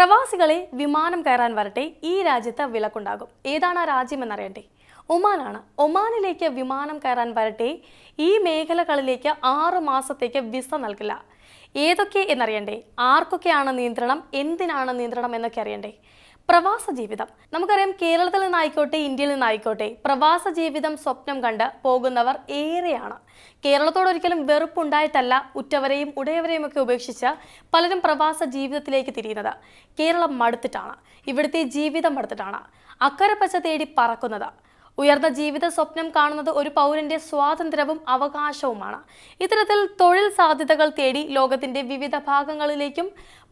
പ്രവാസികളെ വിമാനം കയറാൻ വരട്ടെ ഈ രാജ്യത്ത് വിലക്കുണ്ടാകും. ഏതാണ് ആ രാജ്യം എന്നറിയട്ടെ ഒമാനാണ്. ഒമാനിലേക്ക് വിമാനം കയറാൻ വരട്ടെ ഈ മേഖലകളിലേക്ക് ആറ് മാസത്തേക്ക് വിസ നൽകില്ല. ഏതൊക്കെ എന്നറിയണ്ടേ? ആർക്കൊക്കെയാണ് നിയന്ത്രണം? എന്തിനാണ് നിയന്ത്രണം എന്നൊക്കെ അറിയണ്ടേ? പ്രവാസ ജീവിതം. നമുക്കറിയാം കേരളത്തിൽ നിന്നായിക്കോട്ടെ ഇന്ത്യയിൽ നിന്നായിക്കോട്ടെ പ്രവാസ ജീവിതം സ്വപ്നം കണ്ട് പോകുന്നവർ ഏറെയാണ്. കേരളത്തോട് ഒരിക്കലും വെറുപ്പുണ്ടായിട്ടല്ല ഉറ്റവരെയും ഉടയവരെയും ഒക്കെ ഉപേക്ഷിച്ച് പലരും പ്രവാസ ജീവിതത്തിലേക്ക് തിരിയുന്നത്. കേരളം മടുത്തിട്ടാണ്. ഇവിടുത്തെ ജീവിതം മടുത്തിട്ടാണ്. അക്കരെ പച്ച തേടി പറക്കുന്നത്. ഉയർന്ന ജീവിത സ്വപ്നം കാണുന്നത് ഒരു പൗരന്റെ സ്വാതന്ത്ര്യവും അവകാശവുമാണ്. ഇത്തരത്തിൽ തൊഴിൽ സാധ്യതകൾ തേടി ലോകത്തിന്റെ വിവിധ ഭാഗങ്ങളിലേക്കും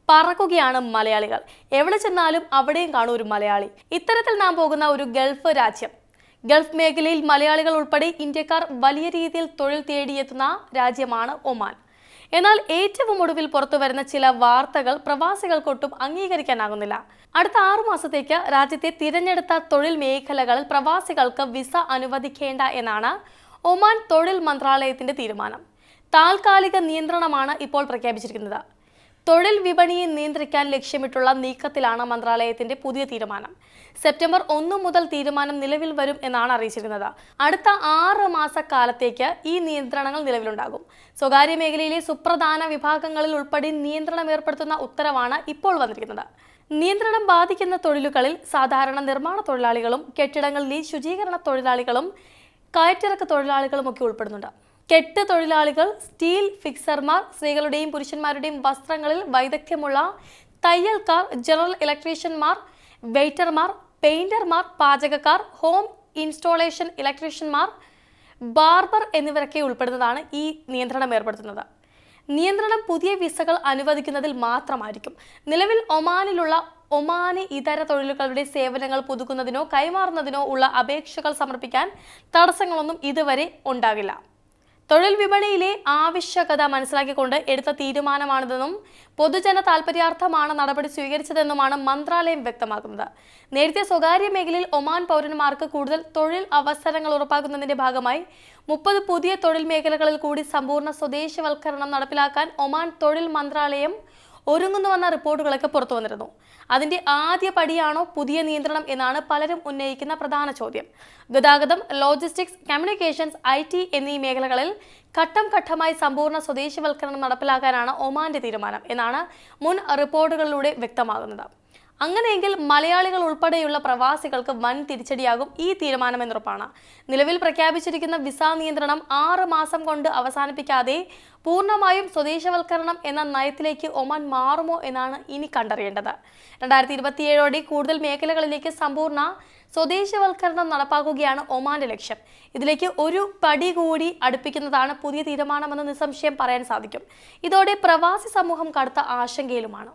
പറക്കുകയാണ് മലയാളികൾ. എവിടെ ചെന്നാലും അവിടെയും കാണും ഒരു മലയാളി. ഇത്തരത്തിൽ നാം പോകുന്ന ഒരു ഗൾഫ് രാജ്യം. ഗൾഫ് മേഖലയിൽ മലയാളികൾ ഉൾപ്പെടെ ഇന്ത്യക്കാർ വലിയ രീതിയിൽ തൊഴിൽ തേടിയെത്തുന്ന രാജ്യമാണ് ഒമാൻ. എന്നാൽ ഏറ്റവും ഒടുവിൽ പുറത്തു വരുന്ന ചില വാർത്തകൾ പ്രവാസികൾക്കൊട്ടും അംഗീകരിക്കാനാകുന്നില്ല. അടുത്ത ആറു മാസത്തേക്ക് രാജ്യത്തെ തിരഞ്ഞെടുത്ത തൊഴിൽ മേഖലകളിൽ പ്രവാസികൾക്ക് വിസ അനുവദിക്കേണ്ട എന്നാണ് ഒമാൻ തൊഴിൽ മന്ത്രാലയത്തിന്റെ തീരുമാനം. താൽക്കാലിക നിയന്ത്രണമാണ് ഇപ്പോൾ പ്രഖ്യാപിച്ചിരിക്കുന്നത്. തൊഴിൽ വിപണിയെ നിയന്ത്രിക്കാൻ ലക്ഷ്യമിട്ടുള്ള നീക്കത്തിലാണ് മന്ത്രാലയത്തിന്റെ പുതിയ തീരുമാനം. സെപ്റ്റംബർ ഒന്ന് മുതൽ തീരുമാനം നിലവിൽ വരും എന്നാണ് അറിയിച്ചിരുന്നത്. അടുത്ത ആറ് മാസക്കാലത്തേക്ക് ഈ നിയന്ത്രണങ്ങൾ നിലവിലുണ്ടാകും. സ്വകാര്യ മേഖലയിലെ സുപ്രധാന വിഭാഗങ്ങളിൽ ഉൾപ്പെടെ നിയന്ത്രണം ഏർപ്പെടുത്തുന്ന ഉത്തരവാണ് ഇപ്പോൾ വന്നിരിക്കുന്നത്. നിയന്ത്രണം ബാധിക്കുന്ന തൊഴിലുകളിൽ സാധാരണ നിർമ്മാണ തൊഴിലാളികളും കെട്ടിടങ്ങളിലെ ശുചീകരണ തൊഴിലാളികളും കയറ്റിറക്ക് തൊഴിലാളികളും ഒക്കെ ഉൾപ്പെടുന്നുണ്ട്. കെട്ട് തൊഴിലാളികൾ സ്റ്റീൽ ഫിക്സർമാർ സ്ത്രീകളുടെയും പുരുഷന്മാരുടെയും വസ്ത്രങ്ങളിൽ വൈദഗ്ധ്യമുള്ള തയ്യൽക്കാർ ജനറൽ ഇലക്ട്രീഷ്യന്മാർ വെയ്റ്റർമാർ പെയിന്റർമാർ പാചകക്കാർ ഹോം ഇൻസ്റ്റോളേഷൻ ഇലക്ട്രീഷ്യന്മാർ ബാർബർ എന്നിവരൊക്കെ ഉൾപ്പെടുന്നതാണ് ഈ നിയന്ത്രണം ഏർപ്പെടുത്തുന്നത്. നിയന്ത്രണം പുതിയ വിസകൾ അനുവദിക്കുന്നതിൽ മാത്രമായിരിക്കും. നിലവിൽ ഒമാനിലുള്ള ഒമാനി ഇതര തൊഴിലുകളുടെ സേവനങ്ങൾ പുതുക്കുന്നതിനോ കൈമാറുന്നതിനോ ഉള്ള അപേക്ഷകൾ സമർപ്പിക്കാൻ തടസ്സങ്ങളൊന്നും ഇതുവരെ ഉണ്ടാകില്ല. തൊഴിൽ വിപണിയിലെ ആവശ്യകത മനസ്സിലാക്കിക്കൊണ്ട് എടുത്ത തീരുമാനമാണിതെന്നും പൊതുജന താൽപര്യാർത്ഥമാണ് നടപടി സ്വീകരിച്ചതെന്നുമാണ് മന്ത്രാലയം വ്യക്തമാക്കുന്നത്. നേരത്തെ സ്വകാര്യ മേഖലയിൽ ഒമാൻ പൗരന്മാർക്ക് കൂടുതൽ തൊഴിൽ അവസരങ്ങൾ ഉറപ്പാക്കുന്നതിന്റെ ഭാഗമായി മുപ്പത് പുതിയ തൊഴിൽ മേഖലകളിൽ കൂടി സമ്പൂർണ സ്വദേശവൽക്കരണം നടപ്പിലാക്കാൻ ഒമാൻ തൊഴിൽ മന്ത്രാലയം ഒരുങ്ങുന്നുവെന്ന റിപ്പോർട്ടുകളൊക്കെ പുറത്തു വന്നിരുന്നു. അതിന്റെ ആദ്യ പടിയാണോ പുതിയ നിയന്ത്രണം എന്നാണ് പലരും ഉന്നയിക്കുന്ന പ്രധാന ചോദ്യം. ഗതാഗതം ലോജിസ്റ്റിക്സ് കമ്മ്യൂണിക്കേഷൻസ് ഐ ടി എന്നീ മേഖലകളിൽ ഘട്ടം ഘട്ടമായി സമ്പൂർണ സ്വദേശിവൽക്കരണം നടപ്പിലാക്കാനാണ് ഒമാന്റെ തീരുമാനം എന്നാണ് മുൻ റിപ്പോർട്ടുകളിലൂടെ വ്യക്തമാകുന്നത്. അങ്ങനെയെങ്കിൽ മലയാളികൾ ഉൾപ്പെടെയുള്ള പ്രവാസികൾക്ക് വൻ തിരിച്ചടിയാകും ഈ തീരുമാനം തീരുമാനമെന്നുറപ്പാണ്. നിലവിൽ പ്രഖ്യാപിച്ചിരിക്കുന്ന വിസ നിയന്ത്രണം ആറ് മാസം കൊണ്ട് അവസാനിപ്പിക്കാതെ പൂർണമായും സ്വദേശവൽക്കരണം എന്ന നയത്തിലേക്ക് ഒമാൻ മാറുമോ എന്നാണ് ഇനി കണ്ടറിയേണ്ടത്. രണ്ടായിരത്തി ഇരുപത്തിയേഴോടെ കൂടുതൽ മേഖലകളിലേക്ക് സമ്പൂർണ സ്വദേശവൽക്കരണം നടപ്പാക്കുകയാണ് ഒമാന്റെ ലക്ഷ്യം. ഇതിലേക്ക് ഒരു പടി കൂടി അടുപ്പിക്കുന്നതാണ് പുതിയ തീരുമാനമെന്ന് നിസ്സംശയം പറയാൻ സാധിക്കും. ഇതോടെ പ്രവാസി സമൂഹം കടുത്ത ആശങ്കയിലുമാണ്.